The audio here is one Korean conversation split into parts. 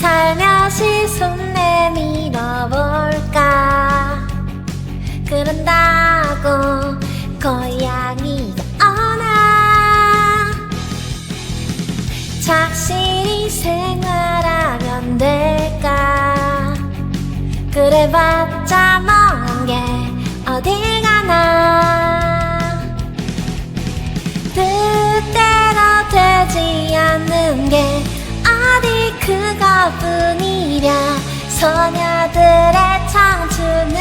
다시 손 내밀어 볼까? 그런다고 고양이가 오나? 착실히 생활하면 될까? 그래봤자 멍한 게 어딜 가나? 뜻대로 되지 않는 게 어디 그것뿐이랴 소녀들의 청춘은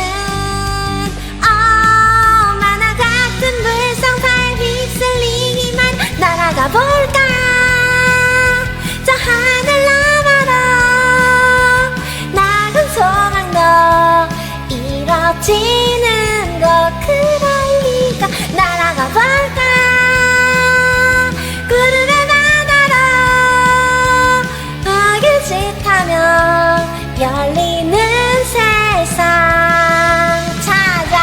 얼마나 같은 불상사에 휩쓸리기만 날아가 볼까? 저 하늘 너머로 작은 소망도 이뤄지 세상 찾아.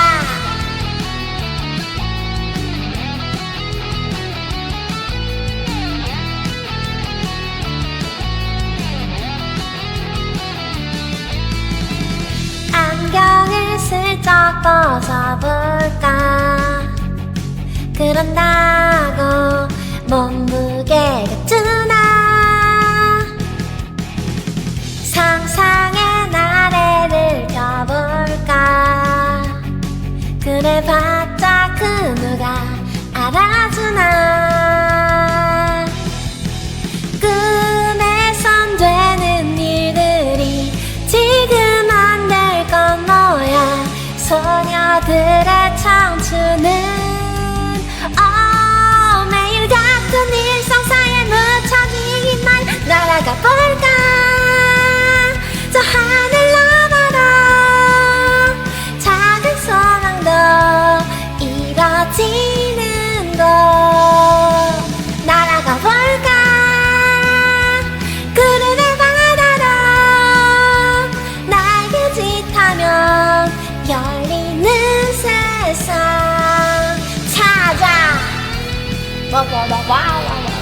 안경을 슬쩍 벗어 묻혀지기만 날아가 볼까 저 하늘 너머로 작은 소망도 이뤄지는 곳 날아가 볼까 구름의 바다로 날개짓하며 열리는 세상. 찾아. 날아올라